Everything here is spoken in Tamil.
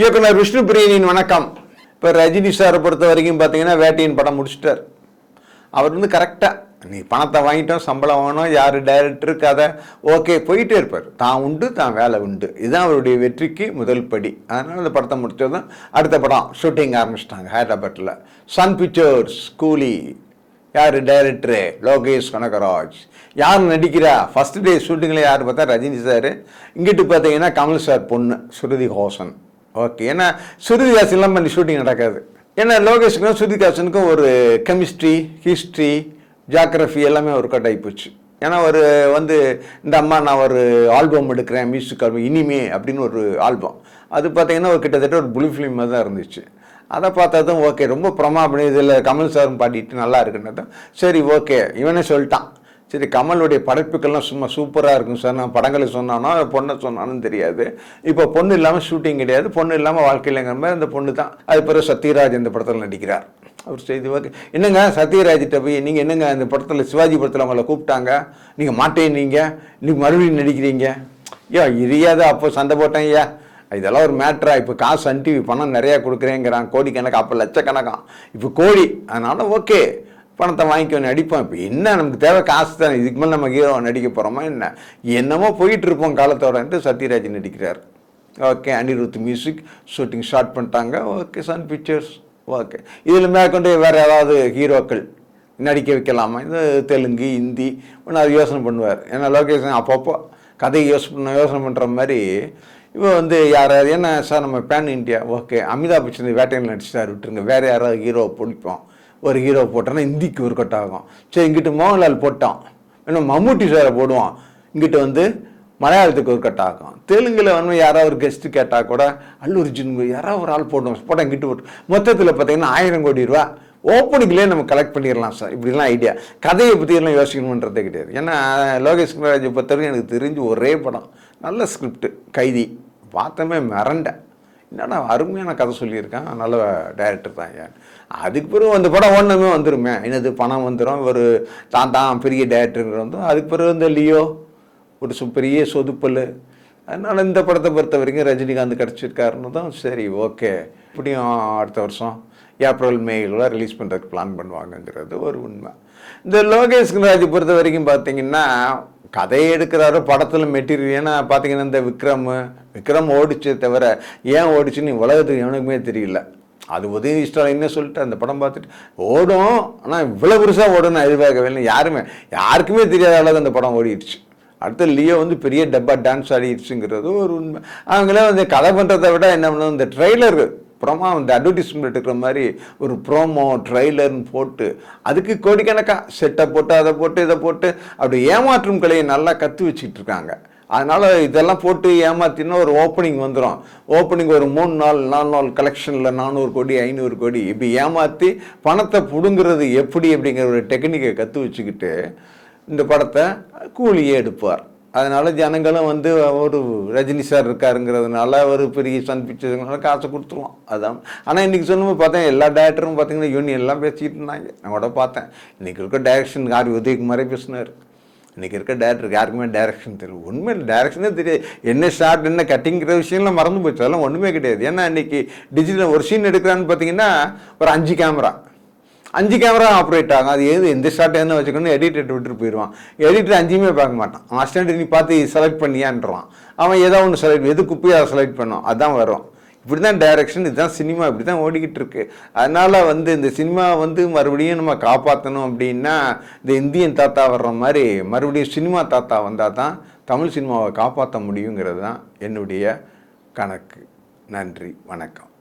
இயக்குனர் விஷ்ணு பிரியனின் வணக்கம். இப்போ ரஜினி சாரை பொறுத்த வரைக்கும் பார்த்தீங்கன்னா வேட்டையின் படம் முடிச்சிட்டார். அவர் வந்து கரெக்டாக நீ பணத்தை வாங்கிட்டோம் சம்பளம் வாங்கணும் யார் டைரக்டர் கதை ஓகே போயிட்டே இருப்பார். தான் உண்டு தான் வேலை உண்டு. இதுதான் அவருடைய வெற்றிக்கு முதல் படி. அதனால் அந்த படத்தை முடித்ததும் அடுத்த படம் ஷூட்டிங் ஆரம்பிச்சிட்டாங்க ஹைதராபாத்தில் சன் பிக்சர்ஸ் கூலி. யார் டைரக்டரு லோகேஷ் கனகராஜ். யார் நடிக்கிறா? ஃபர்ஸ்ட் டே ஷூட்டிங்கில் யார் பார்த்தா ரஜினி சார். இங்கிட்டு பார்த்தீங்கன்னா கமல் சார் பொண்ணு ஸ்ருதி ஹோசன் ஓகே ஏன்னா ஸ்ருதி இல்லாமல் பண்ணி ஷூட்டிங் நடக்காது. ஏன்னா லோகேஷுக்கும் சுருதிகாசனுக்கும் ஒரு கெமிஸ்ட்ரி ஹிஸ்ட்ரி ஜாகிரஃபி எல்லாமே ஒர்க் அவுட் ஆகிப்போச்சு ஏன்னா ஒரு வந்து இந்த அம்மா நான் ஒரு ஆல்பம் எடுக்கிறேன் மியூசிக் ஆல்பம் இனிமே அப்படின்னு ஒரு ஆல்பம் அது பார்த்தீங்கன்னா ஒரு கிட்டத்தட்ட ஒரு புளி ஃபிலிம் மாதிரி தான் இருந்துச்சு. அதை பார்த்ததும் ஓகே ரொம்ப பிரமா அப்படி இதில் கமல் சாரும் பாடிட்டு நல்லா இருக்குன்னதும் சரி ஓகே இவனே சொல்லிட்டான். சரி கமலுடைய படைப்புக்கள்லாம் சும்மா சூப்பராக இருக்கும் சார். நான் படங்களை சொன்னானோ பொண்ணை சொன்னானு தெரியாது. இப்போ பொண்ணு இல்லாமல் ஷூட்டிங் கிடையாது. பொண்ணு இல்லாமல் வாழ்க்கையிலங்கிற மாதிரி அந்த பொண்ணு தான். அது பிறகு சத்யராஜ் இந்த படத்தில் நடிக்கிறார். அவர் செய்தி ஓகே. என்னங்க சத்யராஜ்கிட்ட போய் நீங்கள் என்னங்க இந்த படத்தில் சிவாஜி படத்தில் அவங்கள கூப்பிட்டாங்க? நீங்கள் மாட்டேன் நீங்கள் நீங்கள் மறுபடியும் நடிக்கிறீங்க. ஐயா இரியாத அப்போ சண்டை போட்டேன் ஐயா. இதெல்லாம் ஒரு மேட்ரா இப்போ காசு சன் டிவி பணம் நிறையா கொடுக்குறேங்கிறான். கோடிக்கணக்கு அப்போ லட்சக்கணக்கான் இப்போ கோடி. அதனால ஓகே. பணத்தை வாங்கிக்க நடிப்போம் இப்போ என்ன நமக்கு தேவை? காசு தானே. இதுக்கு மேலே நம்ம ஹீரோ நடிக்க போகிறோமா என்ன? என்னமோ போயிட்டு இருப்போம் காலத்தோடன்ட்டு சத்யராஜ் நடிக்கிறார். Okay Anirudh music shooting start பண்ணிட்டாங்க. ஓகே சன் பிக்சர்ஸ் ஓகே இதில் மேற்கொண்டு வேறு ஏதாவது ஹீரோக்கள் நடிக்க வைக்கலாமா? இது தெலுங்கு ஹிந்தி ஒன்று அது யோசனை பண்ணுவார். ஏன்னா லோகேஷன் அப்பப்போ கதையை யோசனை யோசனை பண்ணுற மாதிரி இப்போ வந்து யாராவது என்ன சார்? நம்ம pan India okay Amitabh Bachchan வேட்டையில் நடிச்சிட்டார் விட்டுருங்க. வேறு யாராவது ஹீரோ பிடிப்போம். ஒரு ஹீரோ போட்டோன்னா ஹிந்திக்கு ஒரு கட் ஆகும் சரி இங்கிட்டு மோகன்லால் போட்டோம் இன்னும் மம்முட்டி சாரை போடுவோம் இங்கிட்டு வந்து மலையாளத்துக்கு ஒரு கட் ஆகும் தெலுங்கில் வந்து யாராவது ஒரு கெஸ்ட்டு கேட்டால் கூட அல்லூர் அர்ஜுன் யாராவது ஒரு ஆள் போடுவோம் போட்டோம் இங்கிட்டு போட்டு. மொத்தத்தில் பார்த்தீங்கன்னா ஆயிரம் கோடி ரூபா ஓப்பனிங்லேயே நம்ம கலெக்ட் பண்ணிடலாம் சார் இப்படிலாம் ஐடியா கதையை பற்றியெல்லாம் யோசிக்கணுன்றதே கிடையாது. ஏன்னா லோகேஷ் கனராஜை பொறுத்தவரைக்கும் எனக்கு தெரிஞ்சு ஒரே படம். நல்ல ஸ்கிரிப்ட் கைதி. பார்த்தமே மிரண்டேன் என்னடா அருமையான கதை சொல்லியிருக்கேன். நல்ல டைரக்டர் தான் ஏன் அதுக்கு பிறகு அந்த படம் ஒன்றுமே வந்துருமே. என்னது பணம் வந்துடும் ஒரு தான் தான் பெரிய டைரக்டருங்கிற வந்து அதுக்கு பிறகு இந்த லியோ ஒரு சு பெரிய சொதுப்பல். அதனால் இந்த படத்தை பொறுத்த வரைக்கும் ரஜினிகாந்த் கிடச்சிருக்காருன்னு தான் சரி ஓகே. இப்படியும் அடுத்த வருஷம் ஏப்ரல் மேயில் ரிலீஸ் பண்ணுறதுக்கு பிளான் பண்ணுவாங்கங்கிறது ஒரு உண்மை. இந்த லோகேஷ் ராஜ் பொறுத்த வரைக்கும் பார்த்தீங்கன்னா கதையை எடுக்கிறாரு படத்தில் மெட்டீரியல் ஏன்னா பார்த்தீங்கன்னா இந்த விக்ரம் விக்ரம் ஓடிச்சே தவிர ஏன் ஓடிச்சுன்னு உலகத்துக்கு எவனுக்குமே தெரியல. அது உதவி இஷ்டம் என்ன சொல்லிட்டு அந்த படம் பார்த்துட்டு ஓடும் ஆனால் இவ்வளோ பெருசாக ஓடும் நான் எதிர்பார்க்கவே இல்லை. யாருமே யாருக்குமே தெரியாத அளவுக்கு அந்த படம் ஓடிடுச்சு. அடுத்து லியோ வந்து பெரிய டப்பா டான்ஸ் ஆடிடுச்சுங்கிறது ஒரு உண்மை. அவங்களே வந்து கதை பண்ணுறதை விட என்ன பண்ணுவோம் இந்த ட்ரெய்லர் ப்ரோமா அந்த அட்வர்டைஸ்மெண்ட் எடுக்கிற மாதிரி ஒரு ப்ரோமோ ட்ரெய்லர்னு போட்டு அதுக்கு கோடிக்கணக்காக செட்டை போட்டு அதை போட்டு இதை போட்டு அப்படி ஏமாற்றும் கலையை நல்லா கற்று வச்சுக்கிட்டு இருக்காங்க. அதனால் இதெல்லாம் போட்டு ஏமாத்தினா ஒரு ஓப்பனிங் வந்துடும் ஓப்பனிங் ஒரு மூணு நாள் நாலு நாள் கலெக்ஷனில் நானூறு கோடி ஐநூறு கோடி இப்படி ஏமாற்றி பணத்தை பிடுங்குறது எப்படி அப்படிங்கிற ஒரு டெக்னிக்கை கற்று வச்சுக்கிட்டு இந்த படத்தை கூலியே எடுப்பார். அதனால் ஜனங்களும் வந்து ஒரு ரஜினி சார் இருக்காருங்கிறதுனால ஒரு பெரிய சன் பிக்சர்ஸ்னால காசை கொடுத்துருவோம். அதான். ஆனால் இன்றைக்கி சொல்லும்போது பார்த்தேன் எல்லா டேரக்டரும் பார்த்தீங்கன்னா யூனியன் எல்லாம் பேசிக்கிட்டு இருந்தாங்க. நான் கூட பார்த்தேன். இன்றைக்கி இருக்க டைரக்ஷன் ஆர் உதயகுமாரே பேசினார். இன்றைக்கி இருக்க டேரக்டருக்கு யாருக்குமே டேரக்ஷன் தெரியும் உண்மையில் டேரக்ஷனே தெரியாது என்ன ஷார்ட் என்ன கட்டிங்கிற விஷயம்லாம் மறந்து போச்சு. அதெல்லாம் ஒன்றுமே கிடையாது. ஏன்னா இன்றைக்கி டிஜிட்டல் ஒரு சீன் எடுக்கிறான்னு பார்த்தீங்கன்னா ஒரு அஞ்சு கேமரா அஞ்சு கேமரா ஆப்ரேட் ஆகும். அது எது எந்த ஷாட் என்ன வச்சுக்கணும் எடிட்டர் விட்டுட்டு போயிடுவான். எடிட்டர் அஞ்சுமே பார்க்க மாட்டான். அவன் அஸ்டண்ட் நீ பார்த்து செலக்ட் பண்ணியான்றான். அவன் ஏதோ ஒன்று செலக்ட் எது குப்பையை அதை செலக்ட் பண்ணும் அதான் வரும். இப்படி தான் டைரக்ஷன் இதுதான் சினிமா இப்படி தான் ஓடிக்கிட்டு இருக்கு. அதனால் வந்து இந்த சினிமா வந்து மறுபடியும் நம்ம காப்பாற்றணும் அப்படின்னா இந்த இந்தியன் தாத்தா வர்ற மாதிரி மறுபடியும் சினிமா தாத்தா வந்தால் தான் தமிழ் சினிமாவை காப்பாற்ற முடியுங்கிறது தான் என்னுடைய கணக்கு. நன்றி வணக்கம்.